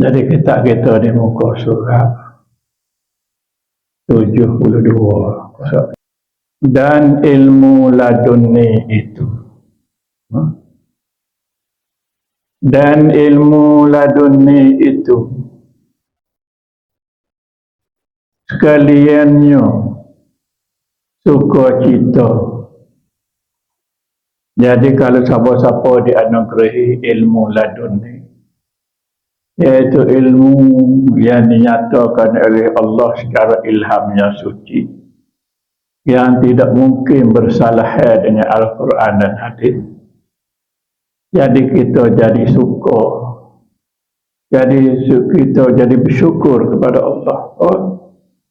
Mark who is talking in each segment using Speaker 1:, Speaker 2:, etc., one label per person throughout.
Speaker 1: Jadi kita kita di muka surat 72 dan ilmu laduni itu. Ha? dan ilmu laduni itu. Sekaliannya suka cita jadi kalau siapa-siapa dianugerahi ilmu laduni iaitu ilmu yang dinyatakan oleh Allah secara ilham yang suci yang tidak mungkin bersalah dengan Al-Quran dan Hadis. Jadi kita jadi suka jadi kita jadi bersyukur kepada Allah oh,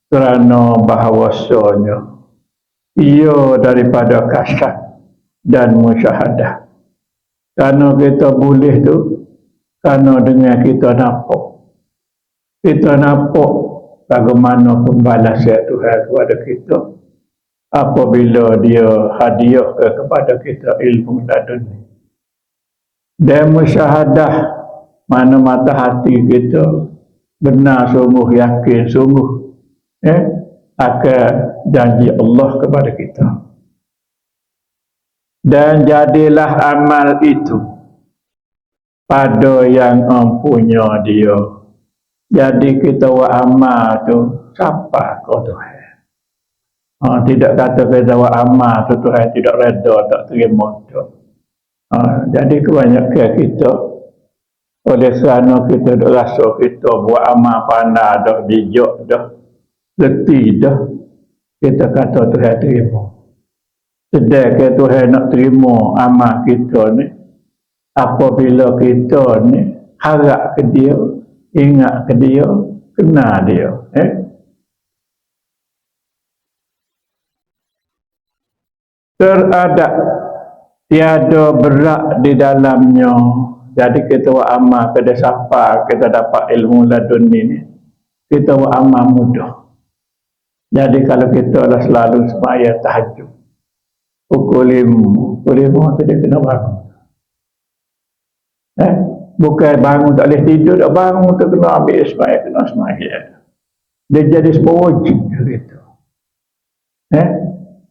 Speaker 1: kerana bahawasanya ia daripada kasat dan musyahadah. Kerana kita boleh tu kerana dengan kita nampak. Kita nampak bagaimana pembalasan Tuhan kepada kita. Apabila dia hadiah kepada kita ilmu laduni dan musyahadah mana mata hati kita benar sungguh yakin sungguh eh, akan janji Allah kepada kita. Dan jadilah amal itu pada yang mempunyai dia. Jadi kita wa amal tu siapa kau Tuhan? Ha, tidak kata kita wa amal tu Tuhan tidak reda tak terima tu. Ha, jadi kebanyakan kita oleh kerana kita dah rasa kita buat amal pandai dah bijak dah letih dah kita kata Tuhan terima. Sedangkan Tuhan nak terima amal kita ni apabila kita ni harap ke dia ingat ke dia kenal dia eh? teradap tiada berat di dalamnya. Jadi kita buat amal pada siapa kita dapat ilmu ladun ini kita buat amal mudah. Jadi kalau kita lah selalu semaya tahajud. Pukul lima pukul lima tu dia kena bangun eh? bukan bangun tak boleh tidur tak bangun tu kena ambil semaya kena semaya dia jadi wajib gitu. eh?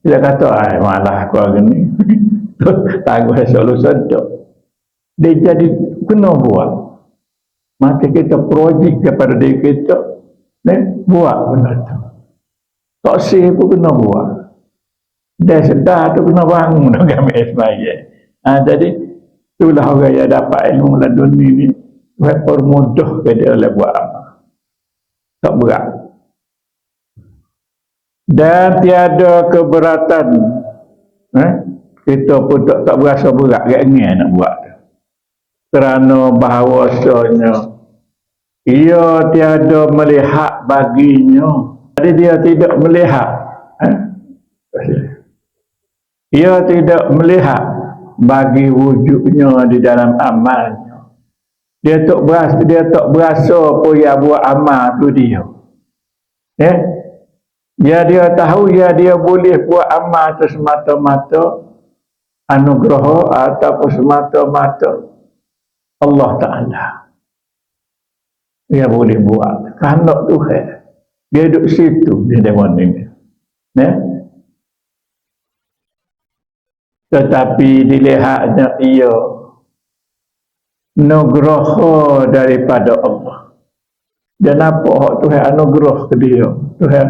Speaker 1: dia kata ay malah aku hari ni Tahu selalu sedap. Dia jadi kena buat. Maka kita projek kepada diri kita. Ne, buat benda tu. Tak sih pun kena buat. Dia sedar tu kena bangun dengan semaya. Ha, jadi, itulah orang yang dapat ilmu ladun ini. Buat permudah ke dia oleh buat apa. Tak berat. Dan tiada keberatan. Eh? kita pun tak, tak berasa berat kat nak buat kerana bahawasanya ia tiada melihat baginya jadi dia tidak melihat eh? ia tidak melihat bagi wujudnya di dalam amalnya. Dia tak berasa dia tak berasa apa yang buat amal tu dia. Eh? ya dia tahu ya dia boleh buat amal tu semata-mata anugerah ataupun semata-mata Allah Ta'ala. Dia boleh buat. Kerana Tuhan dia duduk situ dia dewan ini ya? Tetapi dilihatnya ia nugraha daripada Allah. Dan apa Tuhan anugerah ke dia? Tuhan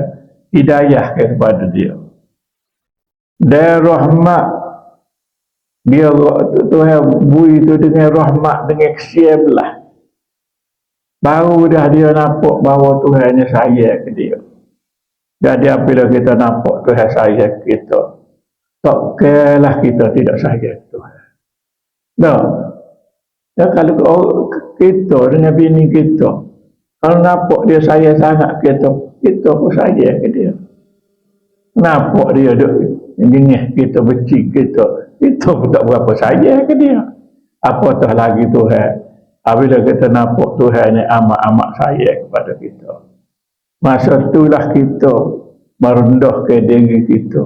Speaker 1: hidayah kepada dia. Dan rahmat dia Tuhan bui itu dengan rahmat dengan kesian lah baru dah dia nampak bahawa Tuhan yang sayang ke dia. Jadi apabila kita nampak Tuhan sayang kita tak kelah kita tidak sayang Tuhan no. ya, kalau kita dengan bini kita kalau nampak dia sayang sangat kita kita pun sayang ke dia nampak dia duk jengih kita benci kita itu pun tak berapa saja ke dia apatah lagi Tuhan apabila kita nampak Tuhan ni amat-amat sayang kepada kita masa itulah kita merendah ke diri kita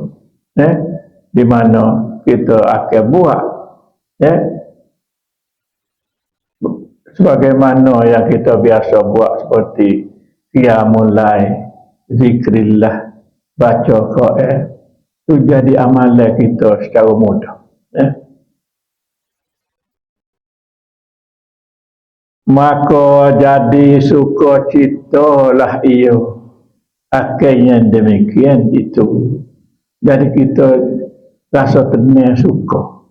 Speaker 1: eh? Di mana kita akan buat eh? sebagaimana yang kita biasa buat seperti qiyamul lail zikrillah baca Quran itu jadi amalan kita secara mudah eh? maka jadi suka cita ia akhirnya demikian itu jadi kita rasa tenang suka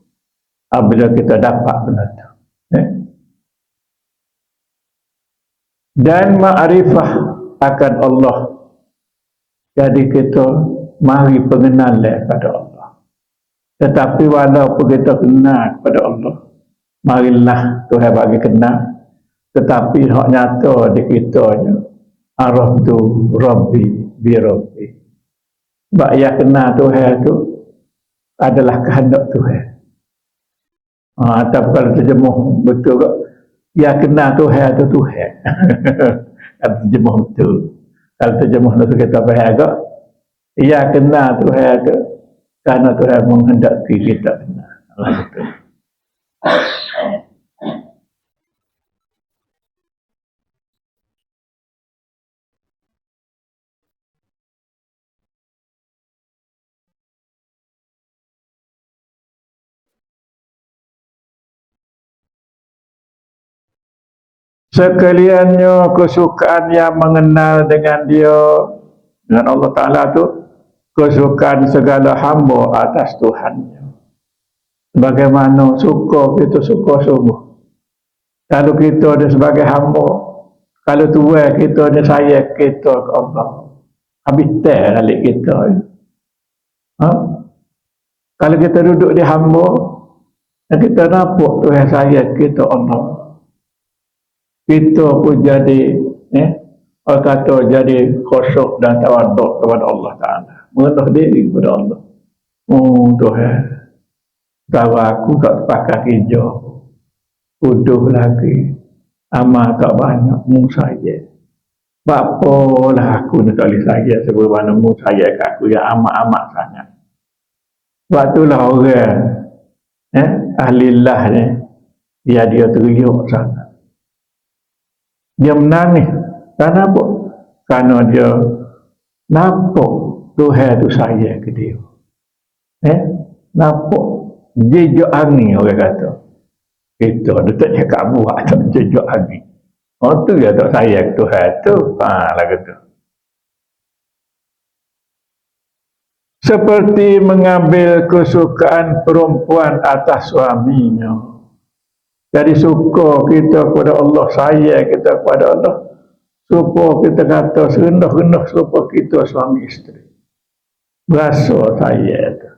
Speaker 1: apabila kita dapat benda itu eh? dan ma'rifah akan Allah. Jadi kita mari pengenalan kepada Allah. Tetapi walaupun kita kenal kepada Allah marilah Tuhan bagi kenal. Tetapi hak nyata di kita arah tu Rabbi bi Rabbi. Sebab yang kenal Tuhan tu adalah kehendak Tuhan. Ha, atau kalau terjemuh betul kok yang kenal Tuhan tu Tuhan. Kalau terjemuh betul. Kalau terjemuh tu kita faham kok ia kenal Tuhan tu. Kerana Tuhan menghendaki kita Allah betul sekaliannya kesukaan yang mengenal dengan dia dengan Allah Ta'ala tu kesukaan segala hamba atas Tuhannya. Bagaimana suka kita suka sungguh. Kalau kita ada sebagai hamba kalau tua kita ada saya kita ke Allah. Habis tak kali kita. Ha? kalau kita duduk di hamba kita nampak Tuhan saya kita Allah kita pun jadi eh, orang kata jadi khusyuk dan tawaduk kepada Allah Ta'ala. Merendah diri kepada Allah. Oh Tuhan tahu aku tak pakai hijau uduh lagi. Amal tak banyak mu saja Bapa lah aku ni kali saja sebab mana mu saya kat aku. Yang amat-amat sangat. Sebab itulah orang eh, ahli lah ni. Dia dia teriuk sangat dia menangis. Kerana apa? kerana dia nampak Tuhan itu saya ke dia. Eh? nampak jejak angin orang kata. Kita dia tak cakap buat tak jejak angin. Oh tu dia tak saya ke Tuhan tu. Ha, lah kata. Seperti mengambil kesukaan perempuan atas suaminya jadi suka kita kepada Allah, sayang kita kepada Allah. Suka kita kata serendah-rendah suka kita suami isteri. Berasa saya itu.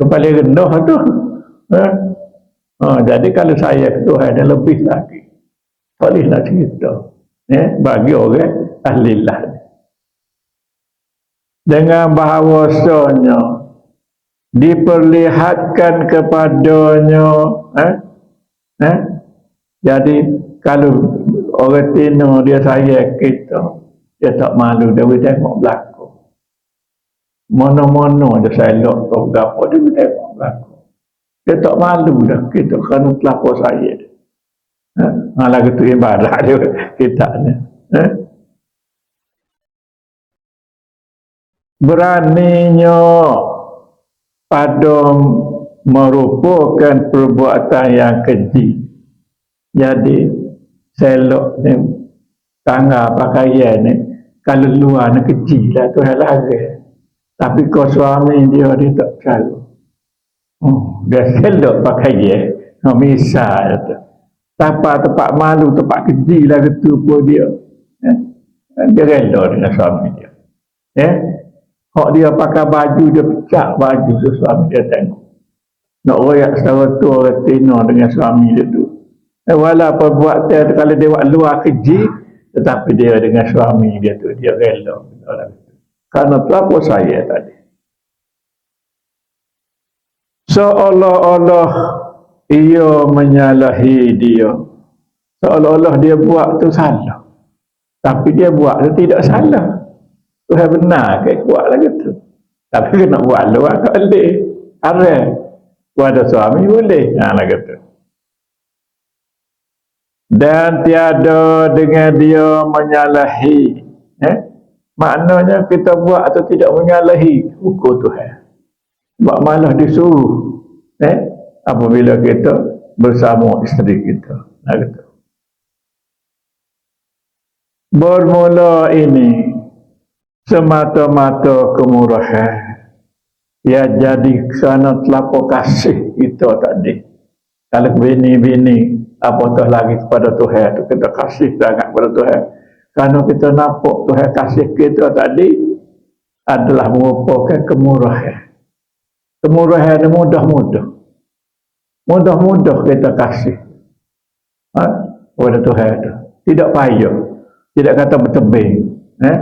Speaker 1: Kepala rendah tu. Ha? Ha, jadi kalau saya ke Tuhan ada lebih lagi. Bolehlah cerita. Ya? Bagi orang ahlilah. Dengan bahawasanya diperlihatkan kepadanya eh? Eh? Jadi kalau orang tino dia saya kita, dia tak malu dia boleh tengok belakang. Mana-mana dia selok ke berapa dia boleh tengok belakang. Dia tak malu dah kita kerana kelapa saya. Ha? Malah itu ibadah dia kita ni. Eh? Beraninya pada merupakan perbuatan yang keji. Jadi, selok ni, tangga pakaian ni, kalau luar ni kecil lah tu hal. Tapi kau suami dia, dia tak selalu. Oh, dia selok pakaian, oh, misal tu. Tanpa tempat malu, tempat kecil lah gitu pun dia. Eh? Dia rela dengan suami dia. Eh? Hak dia pakai baju, dia pecah baju tu suami dia tengok nak royak secara tu orang tino dengan suami dia tu. Eh, walaupun buat dia kalau dia buat luar keji tetapi dia dengan suami dia tu dia rela kerana tu apa saya tadi. Seolah-olah ia menyalahi dia. Seolah-olah dia buat tu salah. Tapi dia buat tu tidak salah. Tuhan benar ke buat lagi tu? Tapi kena buat luar tak boleh ada suami boleh. Ha, lah kata. dan tiada dengan dia menyalahi eh? maknanya kita buat atau tidak menyalahi hukum Tuhan buat malah disuruh eh? apabila kita bersama isteri kita nah, gitu. bermula ini semata-mata kemurahan ya jadi sana telapa kasih kita tadi. Kalau bini-bini apatah lagi kepada Tuhan tu kita kasih sangat kepada Tuhan. Kerana kita nampak Tuhan kasih kita tadi adalah merupakan kemurahan. Kemurahan ini mudah-mudah. Mudah-mudah kita kasih ha? kepada Tuhan tu. Tidak payah. Tidak kata bertebing eh?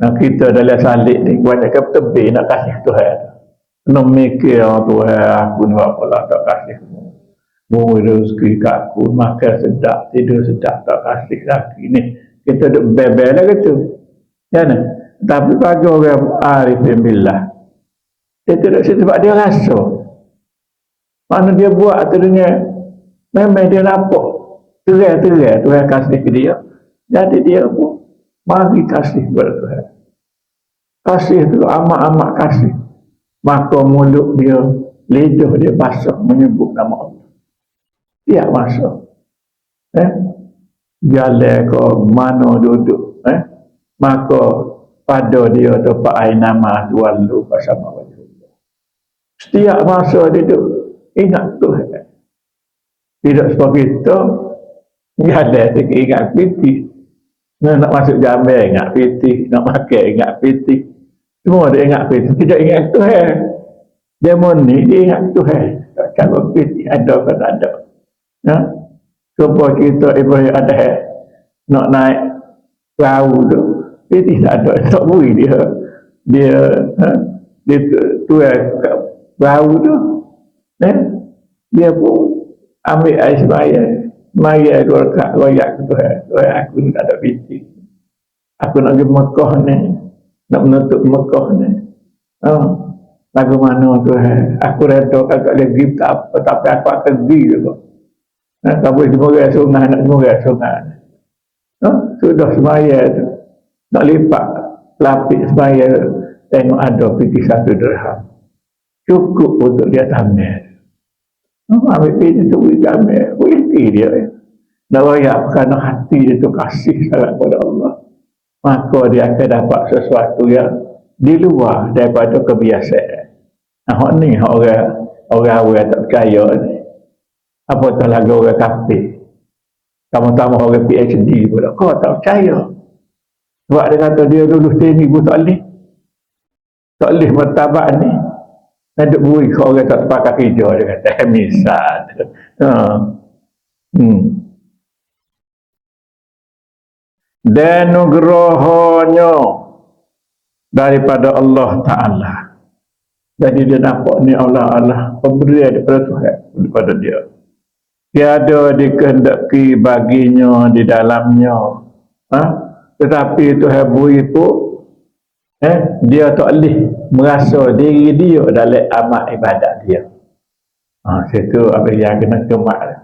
Speaker 1: Nah, kita dalam salik ni banyak kata bertebing nak kasih Tuhan tu kena mikir oh, Tuhan aku ni apa lah tak kasih Mungkin rezeki kat aku, makan sedap, tidur sedap, tak kasih lagi ni. Kita duduk bebel lah gitu. Ya ni? Tapi bagi orang Arif bin Billah, dia tidak sebab dia rasa. Mana dia buat akhirnya, memang dia nampak. Terai-terai Tuhan kasih ke dia. Jadi dia pun, mari kasih kepada Tuhan. Kasih itu amat-amat kasih. Maka mulut dia, lidah dia basah menyebut nama Allah tiap masa. Eh? Jalan ke mana duduk. Eh? Maka pada dia tempat air nama tuan lu bersama wajah Setiap masa duduk, ingat Tuhan. Tidak seperti itu, jalan sikit ingat piti. Nak masuk jambil ingat piti, nak makan ingat piti. Semua dia ingat piti, tidak ingat Tuhan. Dia ni dia ingat Tuhan. Kalau piti ada ke tak ada. Ya? Supaya kita Ibrahim ada nak naik perahu tu. Dia tidak ada. Tak boleh dia. Dia, ha? dia tu perahu tu. Ya? Dia pun ambil air semaya. Semaya dua rekat royak ke Tuhan. Tuhan aku ni tak ada piti. Aku nak pergi Mekah ni. Nak menutup Mekah ni. Oh. Lagu mana Tuhan. Aku reda kakak lagi tak apa. Tapi aku akan pergi juga. Nak kabut semoga sungai, nak semoga sungai. No? Sudah semaya tu. Nak lipat lapik semaya tengok ada piti satu dirham. Cukup untuk dia tamer. No? Ambil piti tu boleh tamer. Boleh pergi dia. Nak rayak kerana hati dia tu kasih sangat kepada Allah. Maka dia akan dapat sesuatu yang di luar daripada kebiasaan. Nah, ni orang orang awal tak percaya ni apa tu lagi orang kafir kamu tahu orang PhD pula kau tak percaya sebab dia kata dia lulus teknik pun tak boleh tak boleh mertabat ni dan bui ke orang tak terpakai kerja dia kata misal ha. Hmm. dan daripada Allah Ta'ala. Jadi dia nampak ni Allah Allah pemberian daripada Tuhan daripada dia. Tiada dikehendaki baginya di dalamnya. Ha? tetapi itu hebu itu eh, dia tak boleh merasa diri dia dalam amat ibadat dia. Ha, situ apa yang kena kemak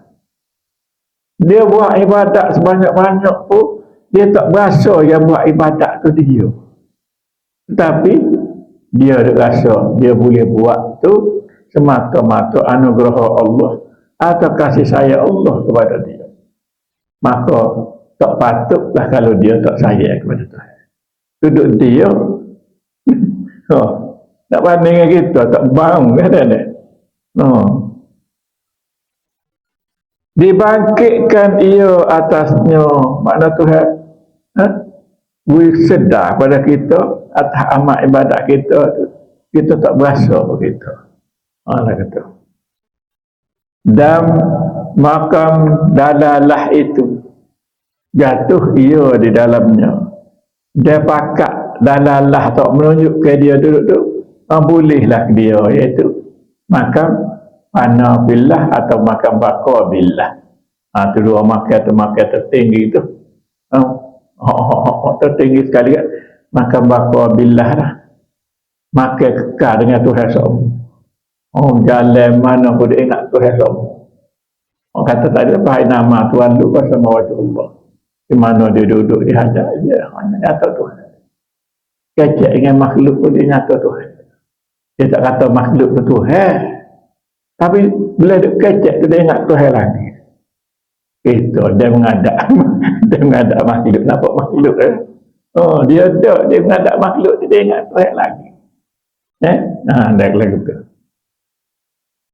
Speaker 1: dia buat ibadat sebanyak-banyak pun dia tak berasa yang buat ibadat tu dia. Tetapi dia ada rasa dia boleh buat tu semata-mata anugerah Allah atau kasih sayang Allah kepada dia. Maka tak patutlah kalau dia tak sayang kepada Tuhan. Duduk dia oh, tak banding dengan kita tak bang kan ada oh. Dibangkitkan ia atasnya. Makna Tuhan ha? we sedar pada kita atas amat ibadat kita kita tak berasa begitu Allah kata. Dan makam dalalah itu jatuh ia di dalamnya. Dia pakat dalalah tak menunjuk ke dia duduk tu ah, bolehlah dia iaitu makam mana billah atau makam bakar billah ha, tu dua makam tu makam tertinggi tu ha, oh, tertinggi sekali kan makam bakar billah lah makam kekal dengan Tuhan semua Oh, jalan mana pun dia ingat Tuhan semua. Orang kata tak ada apa nama Tuhan lu mawajah Allah. Di mana dia duduk, dia hadap je. Hanya nyata Tuhan. Kecek dengan makhluk pun dia nyata Tuhan. Dia tak kata makhluk tu Tuhan. Tapi bila dia kecek tu dia ingat Tuhan lagi. Itu dia mengadap. dia mengadap makhluk. Nampak makhluk eh? Oh, dia ada. Dia mengadap makhluk tu dia ingat Tuhan lagi. Eh? Nah, dah lagu tu.